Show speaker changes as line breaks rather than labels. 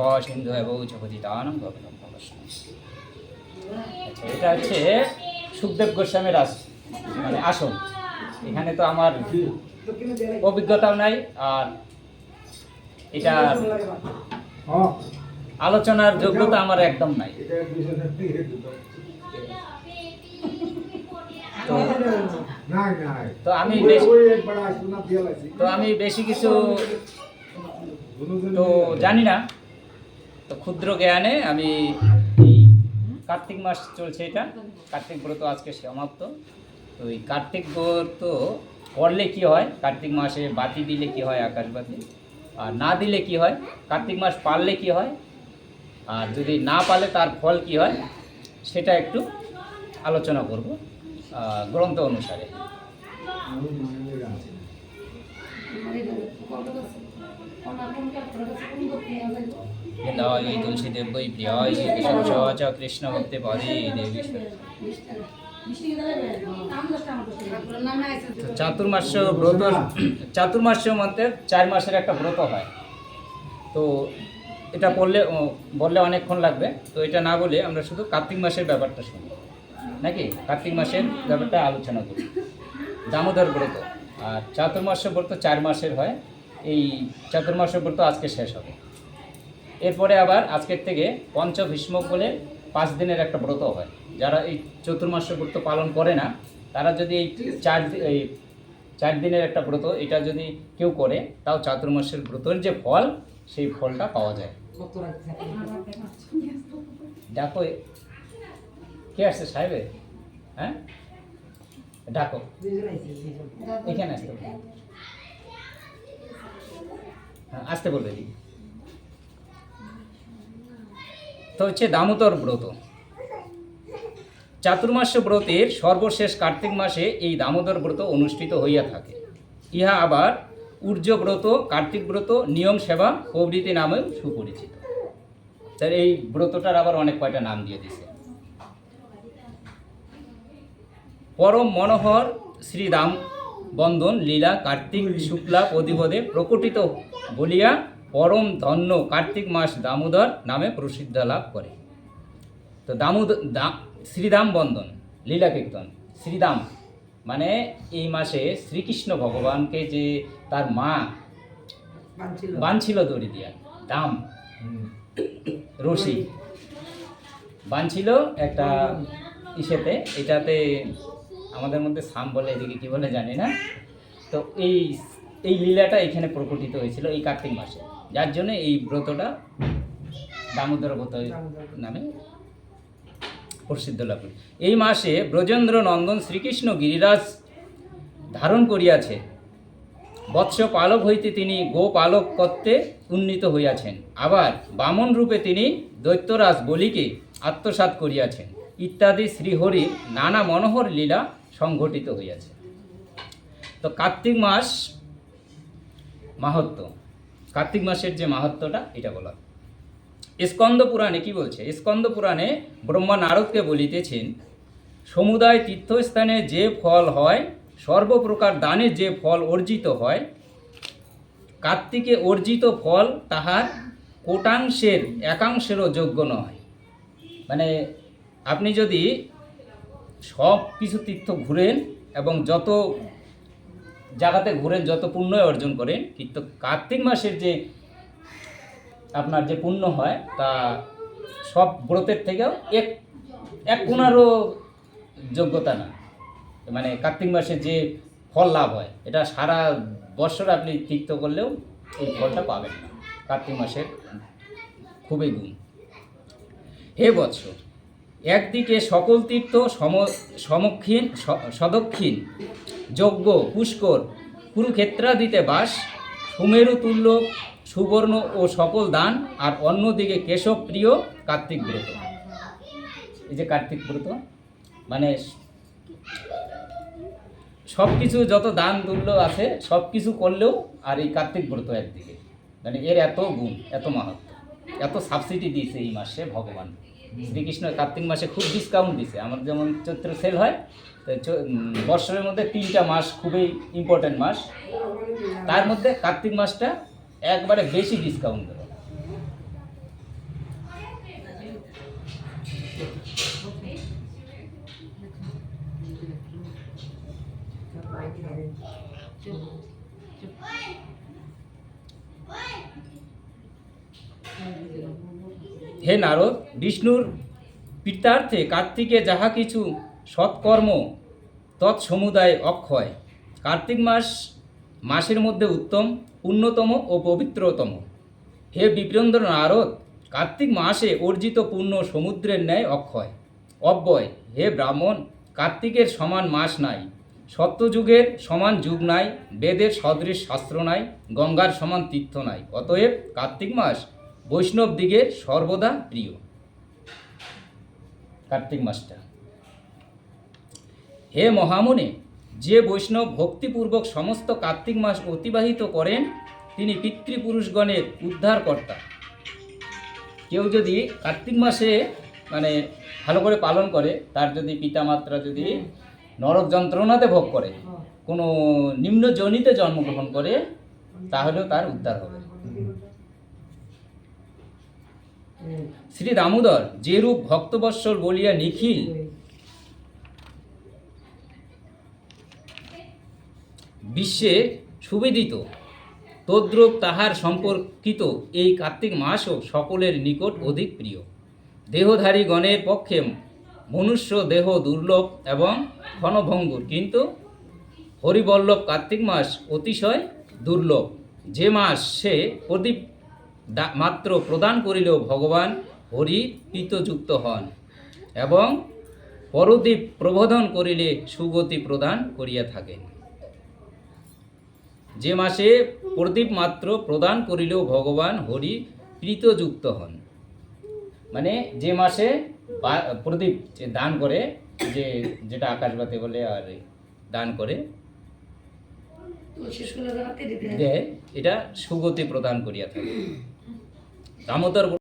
বাবা সিন্ধু চপতিতানম আচ্ছা এটা হচ্ছে সুখদেব গোস্বামীর আস মানে আসন। এখানে তো আমার অভিজ্ঞতাও নাই আর এটা আলোচনার যোগ্যতা আমার একদম নাই। তো আমি তো আমি বেশি কিছু তো জানি না। তো ক্ষুদ্র জ্ঞানে আমি এই কার্তিক মাস চলছে এটা। কার্তিক ব্রত আজকে সমাপ্ত। তো এই কার্তিক ব্রত করলে কি হয়? কার্তিক মাসে বাতি দিলে কি হয় আকাশবাতি আর না দিলে কি হয়? কার্তিক মাস পারলে কি হয়? আর যদি না পারলে তার ফল কি হয়? সেটা একটু আলোচনা করব গ্রন্থ অনুসারে। পদে দেবী তো চাতুর্মাস্য ব্রত চাতুর্মাস্য মধ্যে চার মাসের একটা ব্রত হয়। তো এটা ও, বললে অনেকক্ষণ লাগবে। তো এটা না বলে আমরা শুধু কার্তিক মাসের ব্যাপারটা শুনি। নাকি? কার্তিক মাসের ব্যাপারটা আলোচনা করি। দামোদর ব্রত। আর চাতুর্মাস্য ব্রত চার মাসের হয়। এই চাতুর্মাস্য ব্রত আজকে শেষ হবে। এরপরে আবার আজকের থেকে পঞ্চভীষ্মক বলে পাঁচ দিনের একটা ব্রত হয়। যারা এই চতুর্মাস ব্রত পালন করে না, তারা যদি এই চার এই চার দিনের একটা ব্রত, এটা যদি কেউ করে, তাও চাতুর্মাসের ব্রতের যে ফল, সেই ফলটা পাওয়া যায়। এ- কে আসছে সাহেবে হ্যাঁ? ডাকো। এখানে আসতে আসতে বলবে দিদি তো হচ্ছে দামোদর ব্রত। চাতুর্মাস্য ব্রতের সর্বশেষ কার্তিক মাসে এই দামোদর ব্রত অনুষ্ঠিত হইয়া থাকে। ইহা আবার ব্রত, কার্তিক ব্রত, নিয়ম সেবা, প্রভৃতি নামেও সুপরিচিত। তার এই ব্রতটার আবার অনেক কয়টা নাম দিয়ে দিছে। পরম মনোহর শ্রীরাম বন্দন লীলা কার্তিক শুক্লা প্রতিপদে প্রকটিত বলিয়া পরম ধন্য কার্তিক মাস দামোদর নামে প্রসিদ্ধ লাভ করে। তো দামোদর শ্রীরাম বন্দন লীলা কীর্তন শ্রীরাম মানে এই মাসে শ্রীকৃষ্ণ ভগবানকে যে তার মা বানছিল দড়ি দিয়া দাম রশি। বানছিল একটা ইসেতে এটাতে আমাদের মধ্যে সাম বলে এদিকে কি বলে জানি না। তো এই এই লীলাটা এখানে প্রকটিত হয়েছিল এই কার্তিক মাসে। যার জন্য এই ব্রতটা দামোদর ব্রত নামে প্রসিদ্ধ লাভ করে। এই মাসে ব্রজেন্দ্র নন্দন শ্রীকৃষ্ণ গিরিরাজ ধারণ করিয়াছে। বৎস পালক হইতে তিনি গোপালক কর্তে উন্নীত হইয়াছেন। আবার বামন রূপে তিনি দৈত্যরাজ বলিকে আত্মসাৎ করিয়াছেন। ইত্যাদি শ্রীহরির নানা মনোহর লীলা সংঘটিত হইয়াছে। তো কার্তিক মাস মাহাত্ম কার্তিক মাসের যে মাহাত্মটা এটা বলা। স্কন্দ পুরাণে কি বলছে? স্কন্দ পুরাণে ব্রহ্মা নারদকে বলিতেছেন, সমুদায় তীর্থস্থানে যে ফল হয়, সর্বপ্রকার দানে যে ফল অর্জিত হয়, কার্তিকে অর্জিত ফল তাহার কোটাংশের একাংশেরও যোগ্য নয়। মানে আপনি যদি সব কিছু তীর্থ ঘুরেন এবং যত জায়গাতে ঘুরেন, যত পুণ্য অর্জন করেন, কিন্তু কার্তিক মাসের যে আপনার যে পুণ্য হয়, তা সব ব্রতের থেকেও এক এক কোনারও যোগ্যতা না। মানে কার্তিক মাসে যে ফল লাভ হয়, এটা সারা বছর আপনি তীর্থ করলেও এই ফলটা পাবেন না। কার্তিক মাসের খুবই গুণ। হে বৎস! একদিকে সকল তীর্থ সম সমক্ষীন স- সদক্ষিণ, যজ্ঞ, পুষ্কর, কুরুক্ষেত্রাদিতে বাস, সুমেরু তুল্য, সুবর্ণ ও সকল দান, আর অন্যদিকে কেশব প্রিয় কার্তিক ব্রত। এই যে কার্তিক ব্রত মানে সব কিছু যত দান তুল্য আছে সব কিছু করলেও আর এই কার্তিক ব্রত একদিকে। মানে এর এত গুণ, এত মাহাত্ম এত সাবসিডি দিয়েছে এই মাসে ভগবান। শ্রীকৃষ্ণ কার্তিক মাসে খুব ডিসকাউন্ট দিছে। আমার যেমন চৈত্র সেল হয়, তো বর্ষের মধ্যে তিনটা মাস খুবই ইম্পর্ট্যান্ট মাস। তার মধ্যে কার্তিক মাসটা একবারে বেশি ডিসকাউন্ট দেবে। Thank you. হে নারদ, বিষ্ণুর পিতার্থে কার্তিকে যাহা কিছু সৎকর্ম তৎসমুদায় অক্ষয়। কার্তিক মাস মাসের মধ্যে উত্তম পুণ্যতম ও পবিত্রতম। হে বিপ্রেন্দ্র নারদ, কার্তিক মাসে অর্জিত পুণ্য সমুদ্রের ন্যায় অক্ষয়। অব্যয়, হে ব্রাহ্মণ, কার্তিকের সমান মাস নাই। সত্যযুগের সমান যুগ নাই, বেদের সদৃশ শাস্ত্র নাই, গঙ্গার সমান তীর্থ নাই। অতএব কার্তিক মাস বৈষ্ণব দিগের সর্বদা প্রিয়। কার্তিক মাসটা। হে মহামুনে, যে বৈষ্ণব ভক্তিপূর্বক সমস্ত কার্তিক মাস অতিবাহিত করেন, তিনি পিতৃপুরুষগণের উদ্ধারকর্তা। কেউ যদি কার্তিক মাসে মানে ভালো করে পালন করে, তার যদি পিতামাত্রা যদি নরক যন্ত্রণাতে ভোগ করে, কোনো নিম্ন জনিতে জন্মগ্রহণ করে, তাহলেও তার উদ্ধার হবে। শ্রী দামোদর যে রূপ ভক্তবৎসল বলিয়া নিখিল। বিশ্বে সুবিদিত, তদ্রূপ তাহার সম্পর্কিত এই কার্তিক মাসও সকলের নিকট অধিক প্রিয়। দেহধারী গণের পক্ষে মনুষ্য দেহ দুর্লভ এবং ক্ষণভঙ্গুর কিন্তু হরিবল্লভ কার্তিক মাস অতিশয় দুর্লভ। যে মাস সে প্রদীপ মাত্র প্রদান করিলেও ভগবান হরি প্রীতযুক্ত হন এবং পরদীপ প্রবোধন করিলে সুগতি প্রদান করিয়া থাকেন। যে মাসে প্রদীপ মাত্র প্রদান করিলেও ভগবান হরি প্রীতযুক্ত হন। মানে যে মাসে প্রদীপ যে দান করে যে যেটা আকাশবাতি বলে আর দান করে দেয় এটা সুগতি প্রদান করিয়া থাকে। দামোদর